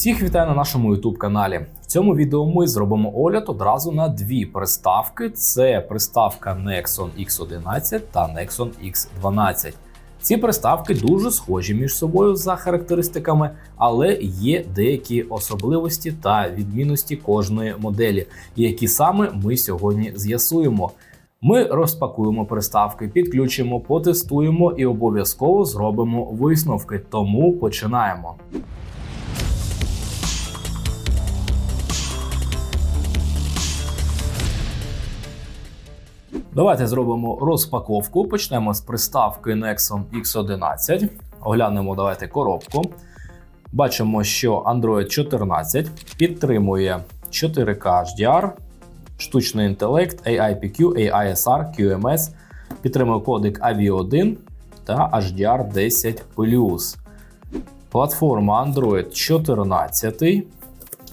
Всіх вітаю на нашому YouTube каналі. В цьому відео ми зробимо огляд одразу на дві приставки: це приставка Nexon X11 та Nexon X12. Ці приставки дуже схожі між собою за характеристиками, але є деякі особливості та відмінності кожної моделі, які саме ми сьогодні з'ясуємо. Ми розпакуємо приставки, підключимо, потестуємо і обов'язково зробимо висновки. Тому починаємо. Давайте зробимо розпаковку. Почнемо з приставки Nexon X11. Оглянемо давайте коробку. Бачимо, що Android 14 підтримує 4K HDR, штучний інтелект, AIPQ, AISR, QMS, підтримує кодек AVI1 та HDR 10 Платформа Android 14.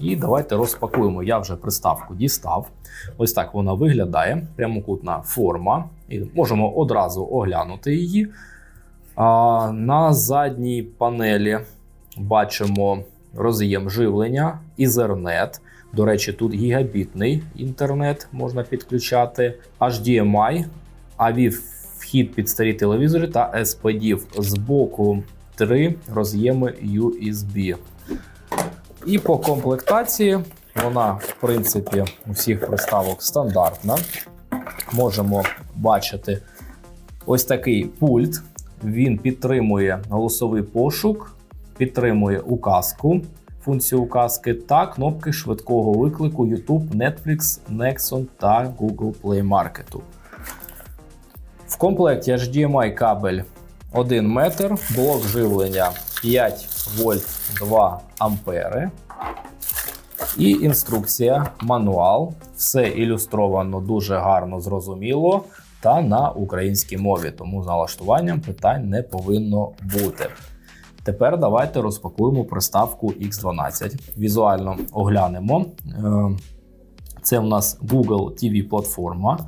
І давайте розпакуємо. Я вже приставку дістав. Ось так вона виглядає. Прямокутна форма. І можемо одразу оглянути її. А, На задній панелі бачимо роз'єм живлення, Ethernet. До речі, тут гігабітний інтернет можна підключати, HDMI, AV вхід під старі телевізори та SPDIF. Збоку три роз'єми USB. І по комплектації вона, в принципі, у всіх приставок стандартна. Можемо бачити ось такий пульт. Він підтримує голосовий пошук, підтримує указку, функцію указки та кнопки швидкого виклику YouTube, Netflix, Nexon та Google Play Market. В комплекті HDMI кабель 1 метр, блок живлення 5 вольт 2 ампери. І інструкція, мануал. Все ілюстровано дуже гарно, зрозуміло та на українській мові, тому з налаштуванням питань не повинно бути. Тепер давайте розпакуємо приставку X12. Візуально оглянемо. Е, Це у нас Google TV платформа.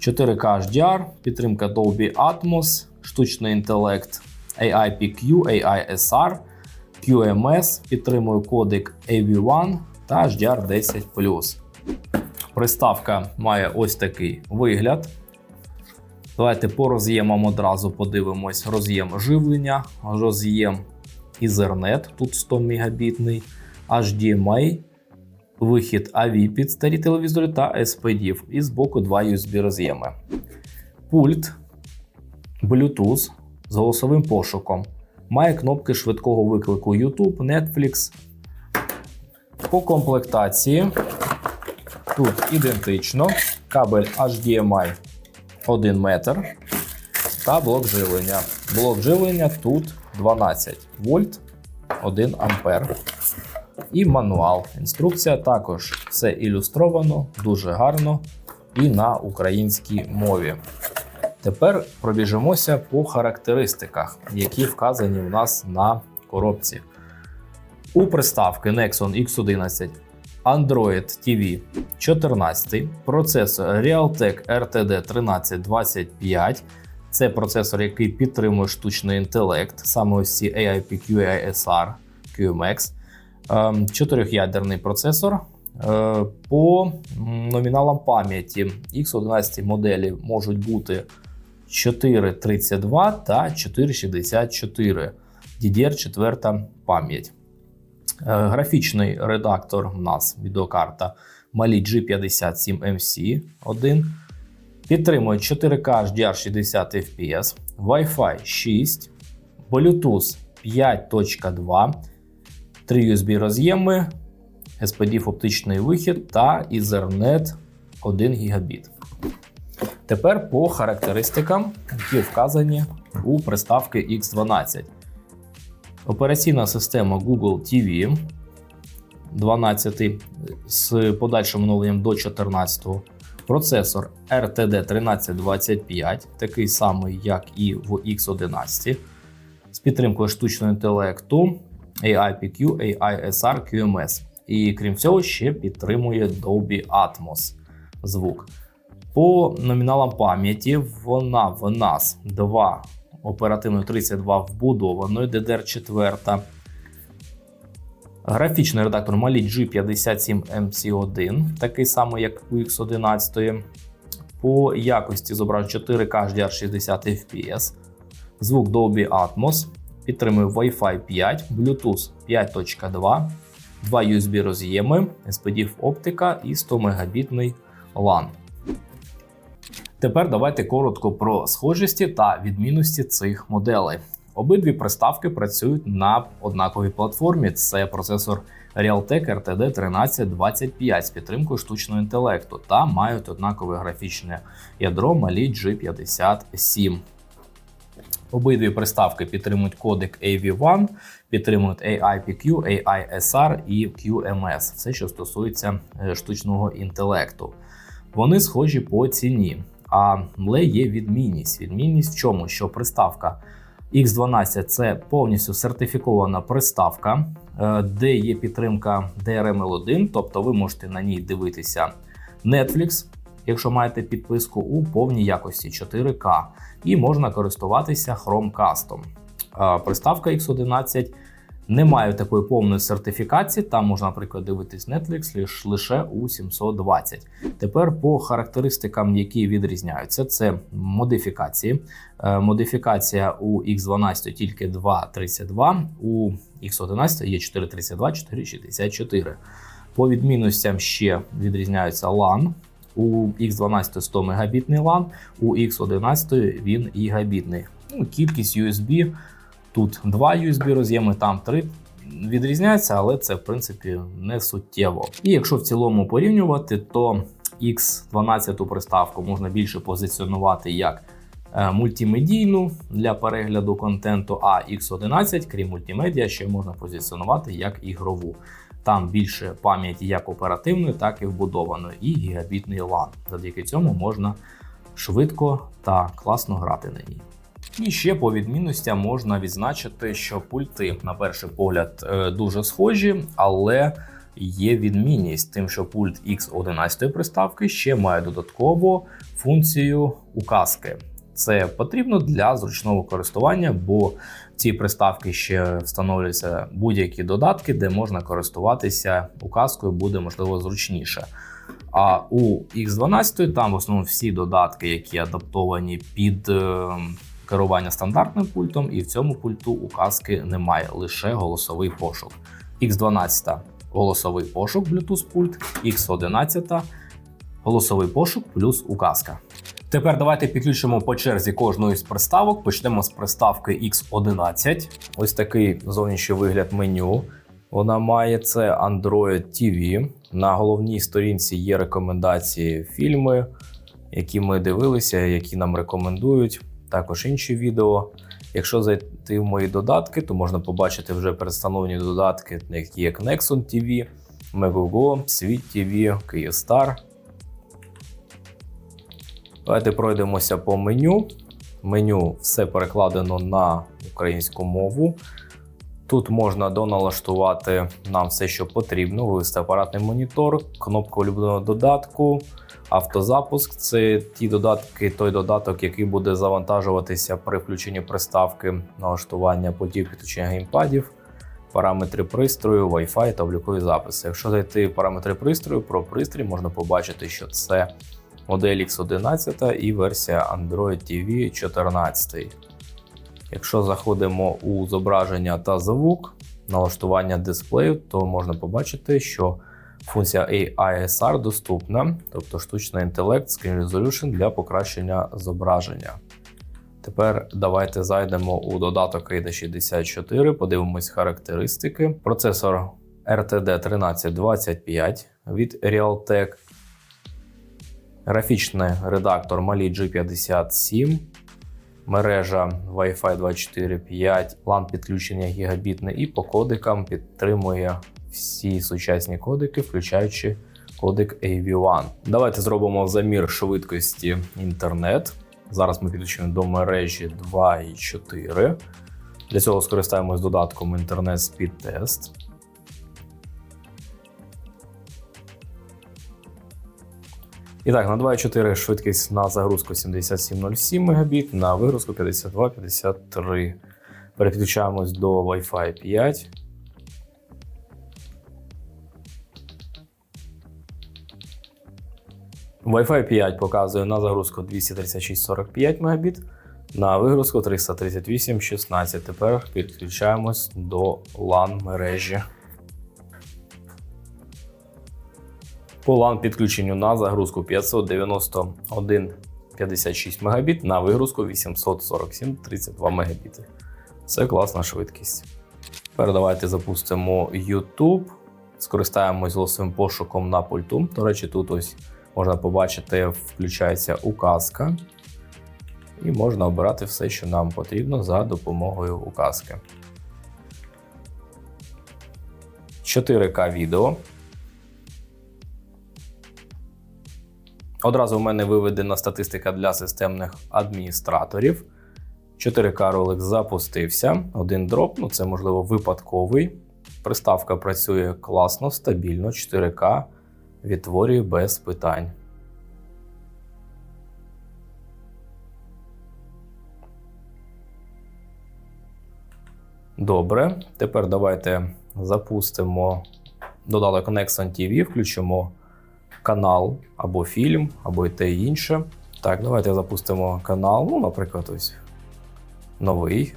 4K HDR, підтримка Dolby Atmos, штучний інтелект AIPQ, AISR. QMS підтримує кодек AV1 та HDR10. Приставка має ось такий вигляд. Давайте по роз'ємам одразу подивимось: роз'єм живлення, роз'єм Ethernet, тут 100 Мбітний, HDMI, вихід AV під старі телевізори та SPDIF. І збоку два USB роз'єми. Пульт Bluetooth з голосовим пошуком. Має кнопки швидкого виклику YouTube, Netflix. По комплектації тут ідентично кабель HDMI 1 метр та блок живлення. Блок живлення тут 12 вольт 1 ампер. І мануал. Інструкція також все ілюстровано, дуже гарно і на українській мові. Тепер пробіжимося по характеристиках, які вказані у нас на коробці. У приставки Nexon X11 Android TV 14, процесор Realtek RTD 1325. Це процесор, який підтримує штучний інтелект, саме ось ці AIPQ, AISR, QMX. Ем, чотирьохядерний процесор. Е, по номіналам пам'яті X11 моделі можуть бути 432 та 464 DDR4 пам'ять. Е, Графічний редактор у нас відеокарта Mali G57MC 1. Підтримує 4K HDR 60 FPS, Wi-Fi 6, Bluetooth 5.2, 3 USB роз'єми, SPDIF оптичний вихід та Ethernet 1 Гбіт. Тепер по характеристикам, які вказані у приставки X12. Операційна система Google TV 12 з подальшим оновленням до 14. Процесор RTD 1325, такий самий, як і в X11, з підтримкою штучного інтелекту AIPQ, AISR, QMS. І крім цього, ще підтримує Dolby Atmos звук. По номіналам пам'яті вона в нас 2 оперативної 32 вбудованої DDR4. Графічний редактор Mali G57MC1, такий самий, як у X11. По якості зображення 4K HDR 60 FPS, звук Dolby Atmos, підтримує Wi-Fi 5, Bluetooth 5.2, два USB роз'єми, SPDIF оптика і 100 Мбітний LAN. Тепер давайте коротко про схожості та відмінності цих моделей. Обидві приставки працюють на однаковій платформі. Це процесор Realtek RTD 1325 з підтримкою штучного інтелекту та мають однакове графічне ядро Mali G57. Обидві приставки підтримують кодек AV1, підтримують AIPQ, AISR і QMS, все, що стосується е, штучного інтелекту. Вони схожі по ціні, але є відмінність. Відмінність в чому? Що приставка X12 це повністю сертифікована приставка, е, де є підтримка DRM-L1, тобто ви можете на ній дивитися Netflix, якщо маєте підписку у повній якості 4К, і можна користуватися Chromecast. Е, Приставка X11 не має такої повної сертифікації. Там можна, наприклад, дивитись Netflix лише у 720. Тепер по характеристикам, які відрізняються, це модифікації. Е, Модифікація у X12 тільки 2.32, у X11 є 4.32, 4.64. По відмінностям ще відрізняються LAN. У X12 100 Мбітний LAN, у X11 він гігабітний. Ну, Кількість USB Тут два USB роз'єми, там три відрізняються, але це в принципі не суттєво. І якщо в цілому порівнювати, то X12 приставку можна більше позиціонувати як е, мультимедійну для перегляду контенту, а X11, крім мультимедіа, ще можна позиціонувати як ігрову. Там більше пам'яті як оперативної, так і вбудованої, і гігабітний LAN. Завдяки цьому можна швидко та класно грати на ній. І ще по відмінностям можна відзначити, що пульти, на перший погляд, е, дуже схожі, але є відмінність тим, що пульт X11 приставки ще має додаткову функцію указки. Це потрібно для зручного користування, бо в цій приставки ще встановлюються будь-які додатки, де можна користуватися указкою, буде можливо зручніше. А у X12 там в основному всі додатки, які адаптовані під ем, керування стандартним пультом, і в цьому пульту указки немає, лише голосовий пошук. X12 голосовий пошук, Bluetooth пульт, X11 голосовий пошук плюс указка. Тепер давайте підключимо по черзі кожної з приставок. Почнемо з приставки X11. Ось такий зовнішній вигляд меню. Вона має це Android TV. На головній сторінці є рекомендації фільми, які ми дивилися, які нам рекомендують також інші відео. Якщо зайти в мої додатки, то можна побачити вже перестановлені додатки, які як Nexon TV, Megogo, Світ TV, Kyivstar. Давайте пройдемося по меню. Меню все перекладено на українську мову. Тут можна доналаштувати нам все, що потрібно, вивести апаратний монітор, кнопку улюбленого додатку, Автозапуск це ті додатки, той додаток, який буде завантажуватися при включенні приставки налаштування пультів підключення геймпадів, параметри пристрою, Wi-Fi та облікові записи. Якщо зайти в параметри пристрою, про пристрій можна побачити, що це модель X11 і версія Android TV 14. Якщо заходимо у зображення та звук, налаштування дисплею, то можна побачити, що Функція AISR доступна, тобто штучний інтелект Screen Resolution для покращення зображення. Тепер давайте зайдемо у додаток AIDA 64, подивимось характеристики. Процесор RTD 1325 від Realtek. Графічний редактор Mali G57, мережа Wi-Fi 245, LAN підключення гігабітне і по кодикам підтримує всі сучасні кодики, включаючи кодек AV1. Давайте зробимо замір швидкості інтернет. Зараз ми підключимо до мережі 2.4. Для цього скористаємось додатком Internet Speed Test. І так, на 2.4 швидкість на загрузку 7707 Мбіт, на вигрузку 52-53. Переключаємось до Wi-Fi 5. Wi-Fi 5 показує на загрузку 236-45 Мбіт, на вигрузку 338-16. Тепер підключаємось до LAN мережі. По LAN підключенню на загрузку 591,56 Мбіт, на вигрузку 847,32 Мбіт. Це класна швидкість. Тепер давайте запустимо YouTube. Скористаємось голосовим пошуком на пульту. До речі, тут ось можна побачити, включається указка. І можна обирати все, що нам потрібно за допомогою указки. 4К відео. Одразу в мене виведена статистика для системних адміністраторів. 4К ролик запустився. Один дроп, ну це можливо випадковий. Приставка працює класно, стабільно, 4К відтворює без питань. Добре, тепер давайте запустимо додаток Nexon TV, включимо канал або фільм, або і те інше. Так, давайте запустимо канал, ну, наприклад, ось новий.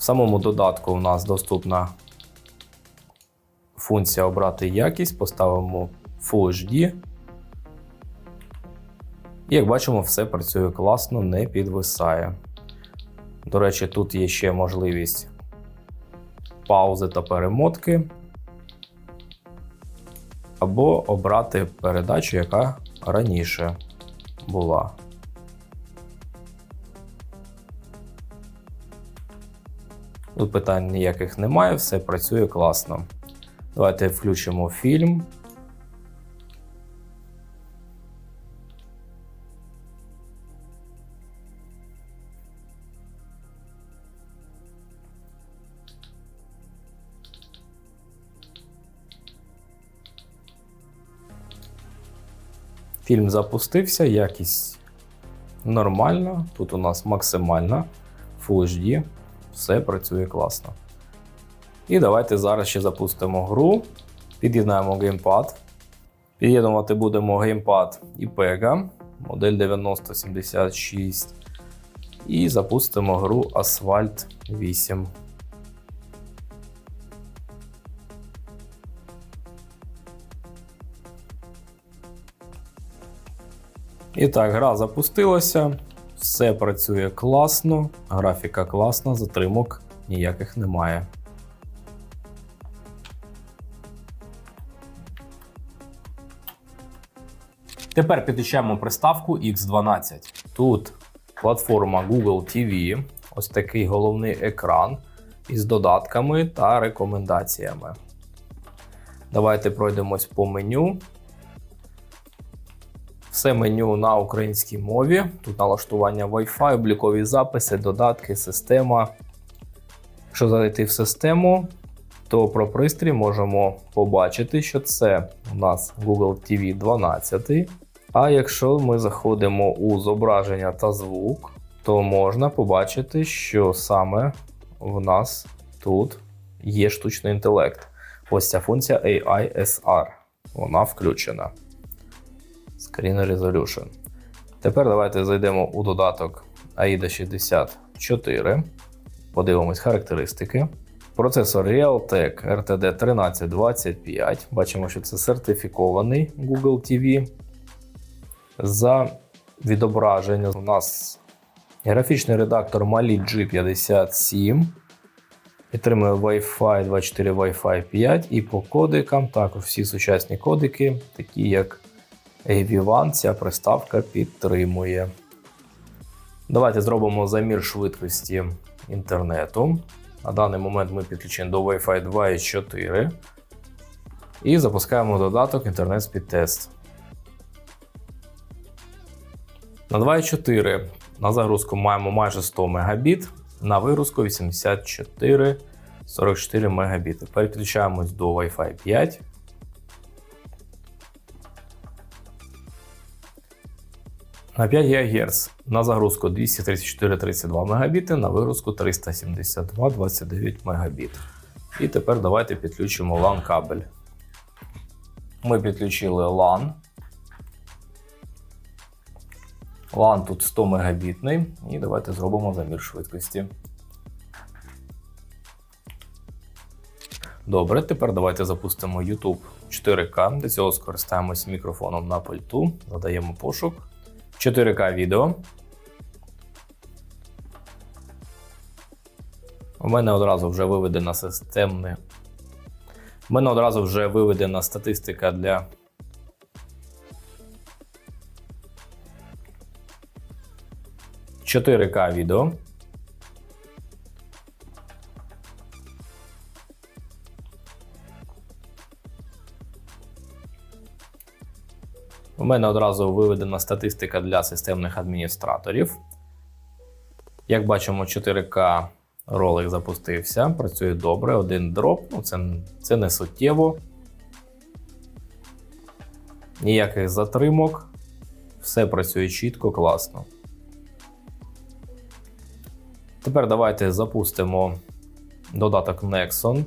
В самому додатку у нас доступна функція обрати якість, поставимо Full HD. І як бачимо, все працює класно, не підвисає. До речі, тут є ще можливість паузи та перемотки. Або обрати передачу, яка раніше була. Тут питань ніяких немає, все працює класно. Давайте включимо фільм. Фільм запустився, якість нормальна. Тут у нас максимальна Full HD, все працює класно. І давайте зараз ще запустимо гру. Під'єднаємо геймпад. Під'єднувати будемо геймпад IPEGA, модель 9076. І запустимо гру Asphalt 8. І так, гра запустилася, все працює класно, графіка класна, затримок ніяких немає. Тепер підключаємо приставку X12. Тут платформа Google TV, ось такий головний екран із додатками та рекомендаціями. Давайте пройдемось по меню. Все меню на українській мові. Тут налаштування Wi-Fi, облікові записи, додатки, система. Якщо зайти в систему, то про пристрій можемо побачити, що це у нас Google TV 12. А якщо ми заходимо у зображення та звук, то можна побачити, що саме в нас тут є штучний інтелект. Ось ця функція AI-SR. Вона включена. Screen Resolution. Тепер давайте зайдемо у додаток AIDA 64. Подивимось характеристики. Процесор Realtek RTD 1325. Бачимо, що це сертифікований Google TV. За відображення у нас графічний редактор Mali G57. Підтримує Wi-Fi 24 Wi-Fi 5 і по кодикам також всі сучасні кодики, такі як AV1, ця приставка підтримує. Давайте зробимо замір швидкості інтернету. На даний момент ми підключені до Wi-Fi 2.4 і запускаємо додаток Інтернет Test. На 2.4 на загрузку маємо майже 100 Мбіт, на вигрузку 84 44 Мбіт. Переключаємось до Wi-Fi 5. На 5 ГГц на загрузку 234-32 Мбіт, на вигрузку 372-29 Мбіт. І тепер давайте підключимо LAN кабель. Ми підключили LAN. LAN тут 100 мегабітний. І давайте зробимо замір швидкості. Добре, тепер давайте запустимо YouTube 4К. Для цього скористаємось мікрофоном на пульту, задаємо пошук. 4К відео. У мене одразу вже виведена системне. У мене одразу вже виведена статистика для. Чотири К відео. У мене одразу виведена статистика для системних адміністраторів. Як бачимо, 4К ролик запустився, працює добре, один дроп, ну це, це не суттєво. Ніяких затримок. Все працює чітко, класно. Тепер давайте запустимо додаток Nexon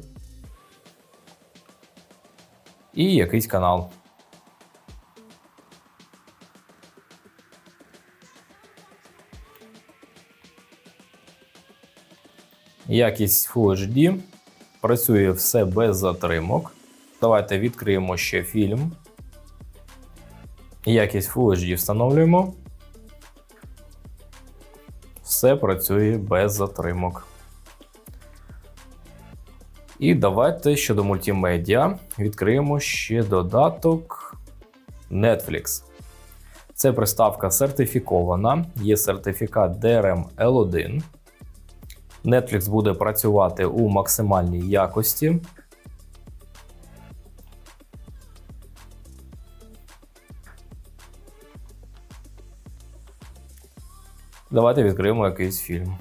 і якийсь канал. Якість Full HD. Працює все без затримок. Давайте відкриємо ще фільм. Якість Full HD встановлюємо. Все працює без затримок. І давайте щодо мультимедіа відкриємо ще додаток Netflix. Це приставка сертифікована, є сертифікат DRM L1. Netflix буде працювати у максимальній якості. Давайте відкриємо якийсь фільм.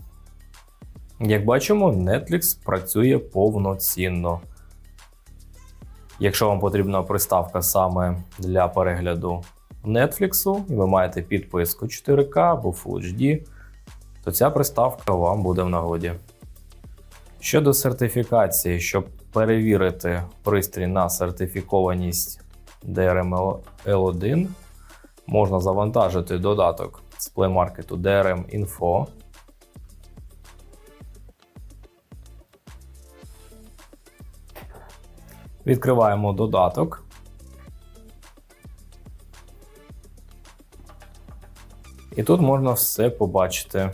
Як бачимо, Netflix працює повноцінно. Якщо вам потрібна приставка саме для перегляду Netflix, і ви маєте підписку 4К або Full HD, то ця приставка вам буде в нагоді. Щодо сертифікації, щоб перевірити пристрій на сертифікованість DRM L1, можна завантажити додаток з Play Market DRM Info. Відкриваємо додаток. І тут можна все побачити.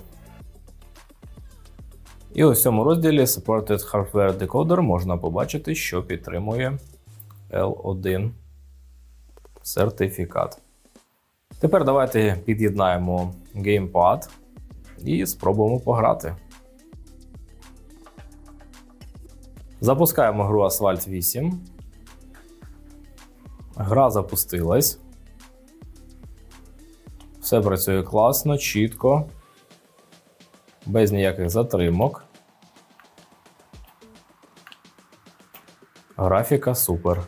І у цьому розділі Supported Hardware Decoder можна побачити, що підтримує L1 сертифікат. Тепер давайте під'єднаємо геймпад і спробуємо пограти. Запускаємо гру Asphalt 8. Гра запустилась. Все працює класно, чітко, без ніяких затримок. Графіка супер.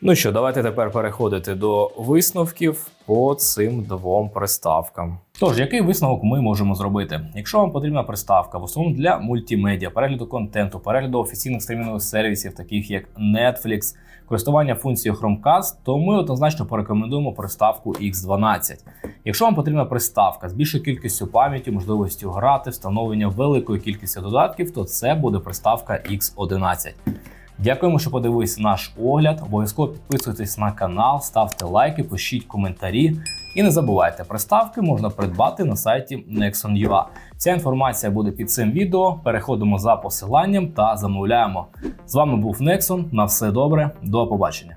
Ну що, давайте тепер переходити до висновків по цим двом приставкам. Тож, який висновок ми можемо зробити? Якщо вам потрібна приставка в основному для мультимедіа, перегляду контенту, перегляду офіційних стрімінгових сервісів, таких як Netflix, користування функцією Chromecast, то ми однозначно порекомендуємо приставку X12. Якщо вам потрібна приставка з більшою кількістю пам'яті, можливістю грати, встановлення великої кількості додатків, то це буде приставка X11. Дякуємо, що подивилися наш огляд. Обов'язково підписуйтесь на канал, ставте лайки, пишіть коментарі. І не забувайте, приставки можна придбати на сайті Nexon.ua. Ця інформація буде під цим відео. Переходимо за посиланням та замовляємо. З вами був Nexon. На все добре, до побачення.